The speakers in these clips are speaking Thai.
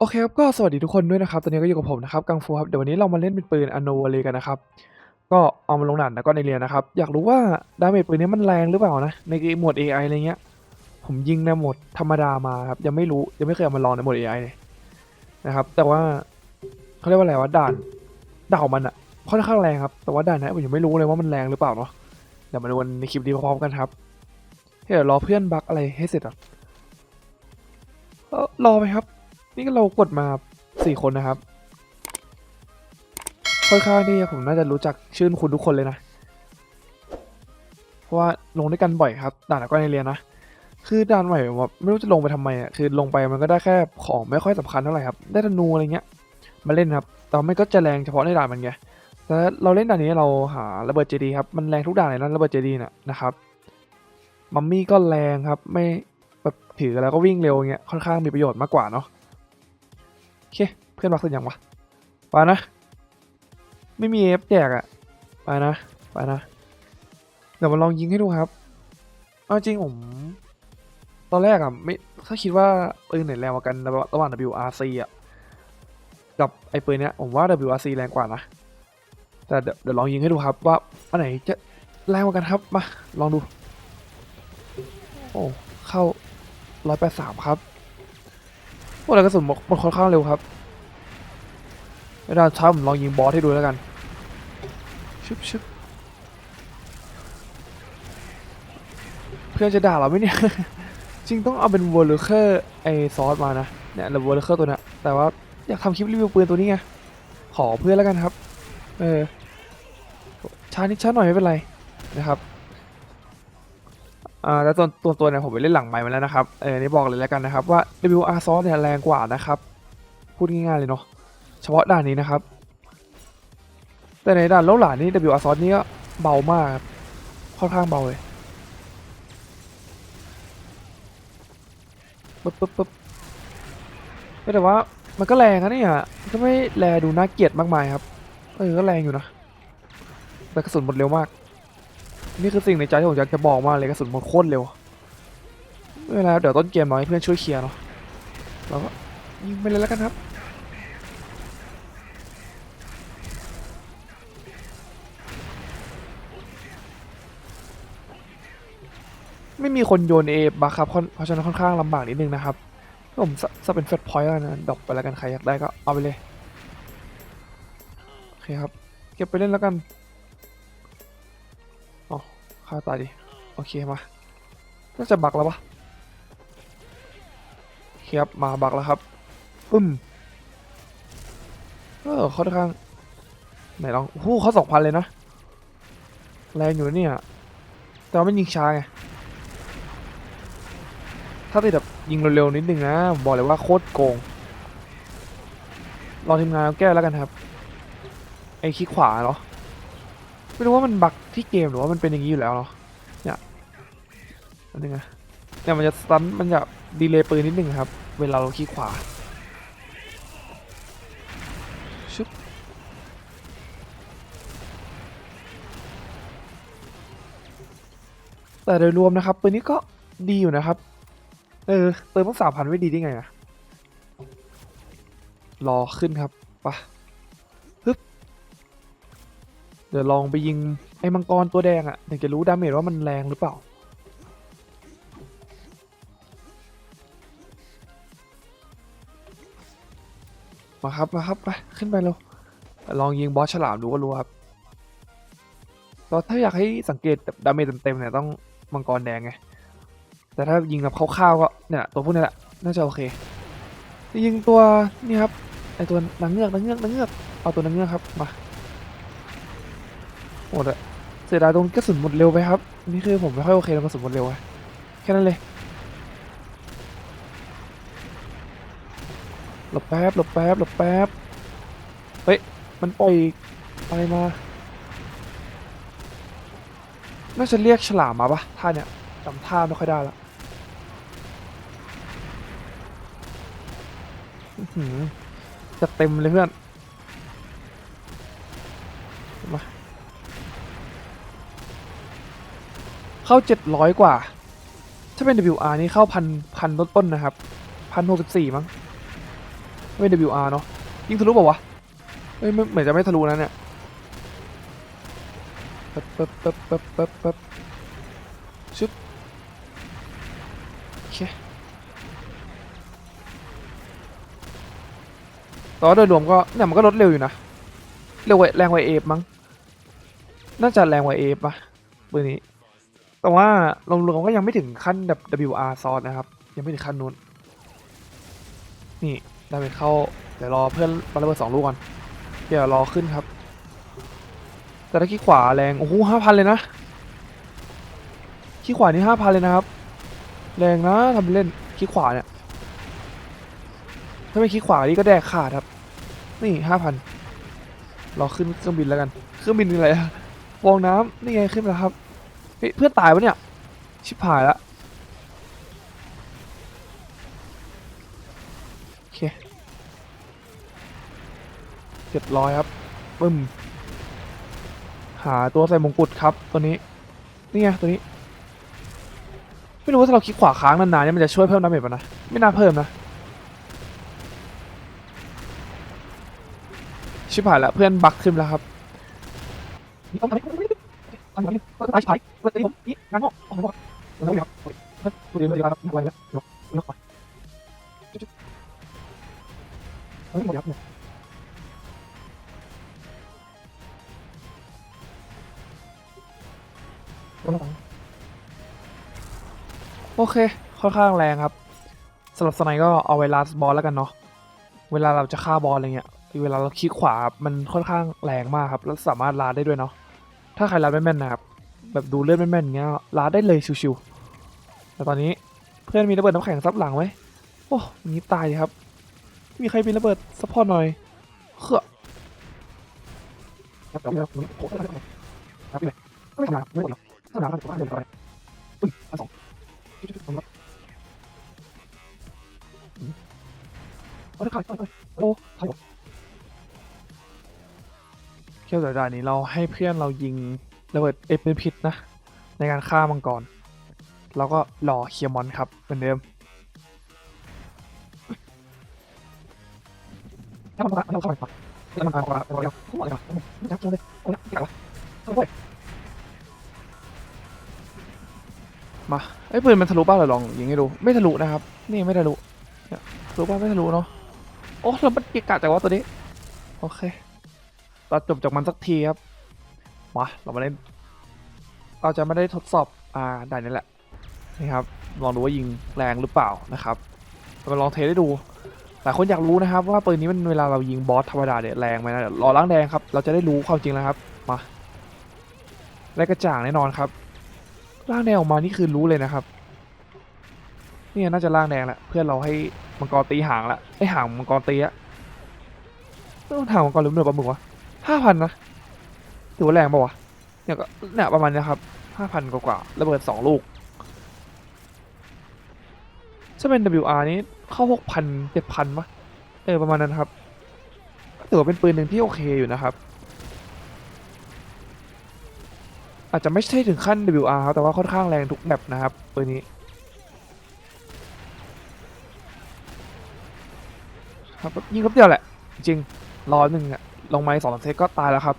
โอเคครับก็สวัสดีทุกคนด้วยนะครับ ตอนนี้ก็อยู่กับผมนะครับกังฟูครับเดี๋ยววันนี้เรามาเล่นเป็นปืนอโนวาเลกันนะครับ ก็เอามาลงด่านแล้วก็ในเรียนนะครับ อยากรู้ว่าดาเมจปืนนี้มันแรงหรือเปล่านะ ในโหมด AI อะไรเงี้ย ผมยิงในโหมดธรรมดามาครับยังไม่รู้ยังไม่เคยเอามาลองในโหมด AI เลยนะครับ แต่ว่าเขาเรียกว่าอะไรวะด่านด่านของมันอะค่อนข้างแรงครับแต่ว่าด่านนี้ผมยังไม่รู้เลยว่ามันแรงหรือเปล่าเนาะเดี๋ยวมาดูในคลิปนี้พร้อมกันครับเดี๋ยวรอเพื่อนบักอะไรให้เสร็จอะเอ่อรอไปครับ นี่ก็เรากดมาสี่คนนะครับค่อนข้างที่ผมน่าจะรู้จักชื่นคุณทุกคนเลยนะ เพราะว่าลงด้วยกันบ่อยครับด่านก็ในเรียนนะ คือด่านใหม่ผมว่าไม่รู้จะลงไปทำไมอะ คือลงไปมันก็ได้แค่ของไม่ค่อยสำคัญเท่าไหร่ครับ ได้ธนูอะไรเงี้ย มาเล่นครับ แต่ว่ามันก็จะแรงเฉพาะในด่านมันไง แต่เราเล่นด่านนี้เราหาระเบิดเจดีครับ มันแรงทุกด่านเลยนะระเบิดเจดีน่ะนะครับ มัมมี่ก็แรงครับ ไม่แบบถือแล้วก็วิ่งเร็วเงี้ย ค่อนข้างมีประโยชน์มากกว่าเนาะ โอเคเพื่อนรักสุดยังวะไปนะ ไม่มีเอฟแจกอะไปนะไปนะ เดี๋ยวมาลองยิงให้ดูครับเอาจริงผม ตอนแรกอะไม่ถ้าคิดว่าปืนไหนแรงกว่ากันระหว่าง WRC อะกับไอ้ปืนเนี้ยผมว่า WRC แรงกว่านะ แต่เดี๋ยวเดี๋ยวลองยิงให้ดูครับว่าอันไหนจะแรงกว่ากันครับมาลองดู โอ้เข้าร้อยแปดสามครับ พวกเรากระสุนหมดหมดค่อนข้างเร็วครับเวลาช้าผมลองยิงบอสให้ดูแล้วกันชึบชึบเพื่อนจะด่าเราไหมเนี่ย จริงต้องเอาเป็นวอลเลอร์ไอซอสมานะเนี่ยหรือวอลเลอร์ตัวนี้แต่ว่าอยากทำคลิปรีวิวปืนตัวนี้ไงขอเพื่อนแล้วกันครับ เออช้านิดช้าหน่อยไม่เป็นไรนะครับ อ่าแล้วตัวตัวตัวเนี่ยผมไปเล่นหลังไมค์มาแล้วนะครับเออนี่บอกเลยแล้วกันนะครับว่า WR Source เนี่ยแรงกว่านะครับ พูดง่ายๆเลยเนาะเฉพาะด่านนี้นะครับ แต่ในด่านโลกหลานนี่ WR Source นี่ก็เบามากค่อนข้างเบาเลยปึ๊บปึ๊บปึ๊บแต่ว่ามันก็แรงนะเนี่ยก็ไม่แลดูน่าเกลียดมากมายครับ เออก็แรงอยู่นะแต่กระสุนหมดเร็วมาก นี่คือสิ่งในใจที่ผมอยากจะบอกมากเลยกระสุนหมดโคตรเร็วไม่เป็นไรเดี๋ยวต้นเกมน้อยเพื่อนช่วยเคลียร์เนาะเราก็ยิงไปเลยแล้วกันครับไม่มีคนโยนเอบัคครับค่อนเพราะฉะนั้นค่อนข้างลำบากนิดนึงนะครับผมจะเป็นเฟสพอยต์แล้วนะดอปไปแล้วกันใครอยากได้ก็เอาไปเลย โอเคครับ เก็บไปเล่นแล้วกัน ฆ่าตายดิ โอเคมา น่าจะบักแล้วปะครับมาบักแล้วครับปึ้มเออเขาค่อนข้างไหนลองโอ้เขาสองพันเลยนะ แรงอยู่เนี่ย แต่ว่ามันยิงช้าไง ถ้าติดแบบยิงเร็วๆนิดนึงนะ บอกเลยว่าโคตรโกง รอทีมงานแก้แล้วกันครับ ไอ้คลิกขวาเนาะไม่รู้ว่ามันบัก ที่เกมหรือว่ามันเป็นอย่างนี้อยู่แล้วเนาะเนี่ยอันนึงนะเนี่ยมันจะสตันมันจะดีเลย์ปืนนิดนึงครับ เวลาเราคลิกขวาชึบแต่โดยรวมนะครับปืนนี้ก็ดีอยู่นะครับ เออเติมตั้งสามพันไม่ดีได้ไงอะรอขึ้นครับไปะฮึบเดี๋ยวลองไปยิง ไอ้มังกรตัวแดงอะ่ะถึงจะรู้ดาเมจว่ามันแรงหรือเปล่า มาครับมาครับไปขึ้นไปเร็วลองยิงบอสฉลามดูก็รู้ครับแต่ถ้าอยากให้สังเกตดาเมจเต็มๆเนี่ยต้องมังกรแดงไง แต่ถ้ายิงแบบคร่าวๆก็เนี่ยตัวพวกนี้แหละน่าจะโอเคยิงตัวนี่ครับไอตัวนางเงือกนางเงือกนางเงือกเอาตัวนางเงือกครับมาหมดอะ เสียดายตรงกระสุนหมดเร็วไปครับ นี่คือผมไม่ค่อยโอเคตรงกระสุนหมดเร็วอะแค่นั้นเลย หลบแป๊บ หลบแป๊บ หลบแป๊บ เฮ้ย มันปล่อยอะไรมา น่าจะเรียกฉลามมาปะท่าเนี้ยจำท่าไม่ค่อยได้ละจะเต็มเลยเพื่อน มา เข้าเจ็ดร้อยกว่า ถ้าเป็น WR นี่เข้าพันพันต้นๆนะครับพันหกสิบสี่มั้งไม่ WR เนาะยิงทะลุเปล่าวะเอ้ยไม่เหมือนจะไม่ทะลุนะเนี่ยปึ๊บปึ๊บปึ๊บปึ๊บปึ๊บปึ๊บชึบโอเคต่ว่าโดยรวมก็เนี่ยมันก็ลดเร็วอยู่นะเร็วกว่าแรงกว่าเอฟมั้งน่าจะแรงกว่าเอฟปะปืนนี้ แต่ว่ารวมๆก็ยังไม่ถึงขั้นแบบ WR ซอสนะครับ ยังไม่ถึงขั้นนู้น นี่ได้ไปเข้า เดี๋ยวรอเพื่อนปาระเบิดสองลูกก่อน เดี๋ยวรอขึ้นครับ แต่ถ้าขี้ขวาแรง โอ้โหห้าพันเลยนะขี้ขวานี่ห้าพันเลยนะครับ แรงนะทำเป็นเล่นขี้ขวาเนี่ย ถ้าไม่ขี้ขวานี่ก็แดกขาดครับ นี่ห้าพันรอขึ้นเครื่องบินแล้วกัน เครื่องบินอะไรอะฟองน้ำนี่ไงขึ้นแล้วครับ เฮ้ยเพื่อนตายวะเนี่ย ชิบหายละโอเคเจ็ดร้อยครับปึ้ม หาตัวใส่มงกุฎครับ ตัวนี้ นี่ไงตัวนี้ ไม่รู้ว่าถ้าเราคลิกขวาค้างนานๆเนี่ยมันจะช่วยเพิ่มดาเมจป่ะนะ ไม่น่าเพิ่มนะ ชิบหายแล้วเพื่อนบักขึ้นแล้วครับ อันนี้ก็ตายฉายก็ตีผมนี่งานงอกออกมาแล้วครับตัวเดียวเดียวครับไวแล้วยกยกไปเฮ้ยหมดยับเนี่ยโอเค ค่อนข้างแรงครับสำหรับสไนก็เอาไว้ลาสบอลแล้วกันเนาะ เวลาเราจะฆ่าบอลอะไรเงี้ย เวลาเราคลิกขวา มันค่อนข้างแรงมากครับ แล้วสามารถลาได้ด้วยเนาะ ถ้าใครลาดไม่แม่นนะครับ แบบดูเลือดไม่แม่นเงี้ยลาดได้เลยชิวๆแต่ตอนนี้เพื่อนมีระเบิดน้ำแข็งซับหลังไหมโอ้ยนี้ตายครับ มีใครมีระเบิดซัพพอร์ตหน่อยเฮ้อครั เลยไม่ทำงานไม่หมดหรอกทำงานก็เดินไปปึ้งอันสองโอ้ยโอ้ยโอ้เที่ยวด่านนี้เราให้เพื่อนเรายิงระเบิดเอฟเป็นพิษนะ ในการฆ่ามังกรแล้วก็รอเคลียร์มอนครับเหมือนเดิมถ้ามันเราเข้าไปปักถ้ามันมาก่อนเราเราเข้ามาเลยครับจับเลยโอ้ยอยากวะเข้าไปมาไอ้ปืนมันทะลุบ้าเหรอลองยิงให้ดูไม่ทะลุนะครับ นี่ไม่ทะลุทะลุบ้าไม่ทะลุเนาะโอ้เรามันเกะกะจากว่าตัวนี้ โอเค ตัดจบจากมันสักทีครับ มา เรามาเล่น เราจะไม่ได้ทดสอบ อ่าด่านนี้แหละ นี่ครับ ลองดูว่ายิงแรงหรือเปล่านะครับ เรามาลองเทได้ดู หลายคนอยากรู้นะครับ ว่าปืนนี้มันเวลาเรายิงบอสธรรมดาเนี่ยแรงไหมนะเดี๋ยวรอล้างแดงครับ เราจะได้รู้ความจริงแล้วครับ มาได้กระจ่างแน่นอนครับล่างแดงออกมานี่คือรู้เลยนะครับนี่น่าจะล่างแดงแหละเพื่อนเราให้มังกรตีหางละไอหางมังกรตีอะต้องหางมังกรหรือเหนือปลาหมึกวะ ห้าพันนะถือว่าแรงปะวะเนี่ยก็เนี่ยประมาณนี้ครับห้าพันกว่าๆระเบิดสองลูกถ้าเป็น WR นี้เข้าหกพันเจ็ดพันปะเออประมาณนั้นครับถือว่าเป็นปืนหนึ่งที่โอเคอยู่นะครับ อาจจะไม่ใช่ถึงขั้น WR ครับแต่ว่าค่อนข้างแรงทุกแมปนะครับปืนนี้ครับยิงครับเดียวแหละ จริงรอหนึ่งอะ ลงไม้สองสามเซตก็ตายแล้วครับ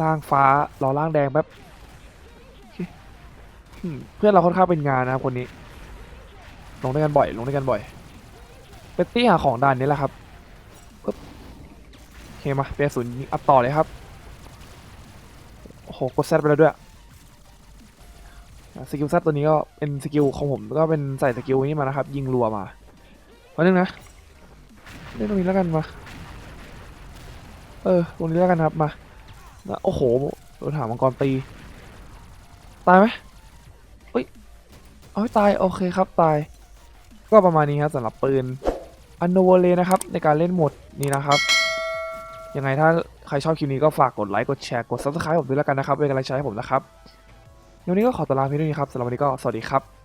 ล่างฟ้ารอล่างแดงแป๊บเพื่อนเราค่อนข้างเป็นงานนะครับคนนี้ ลงด้วยกันบ่อย ลงด้วยกันบ่อยเป็นตี้หาของด่านนี้แหละครับปึ๊บโอเคมาเปียศูนย์อัพต่อเลยครับโอ้โหกดแซดไปแล้วด้วยสกิลแซดตัวนี้ก็เป็นสกิลของผมก็เป็นใส่สกิลนี้มานะครับ ยิงรัวมาวันนึงนะเล่นตรงนี้แล้วกันมา เออตรงนี้แล้วกันครับมานะโอ้โหโดนถามมังกรตีตายไหมเอ้ยเอาให้ตายโอเคครับตาย ก็ประมาณนี้ครับสำหรับปืนอันโนเวเลนะครับ ในการเล่นหมดนี้นะครับยังไงถ้าใครชอบคลิปนี้ก็ฝากกดไลค์กดแชร์กด subscribe ผมด้วยแล้วกันนะครับเป็นกำลังใจให้ผมนะครับวันนี้ก็ขอตลาเพียงเท่านี้ครับสำหรับวันนี้ก็สวัสดีครับ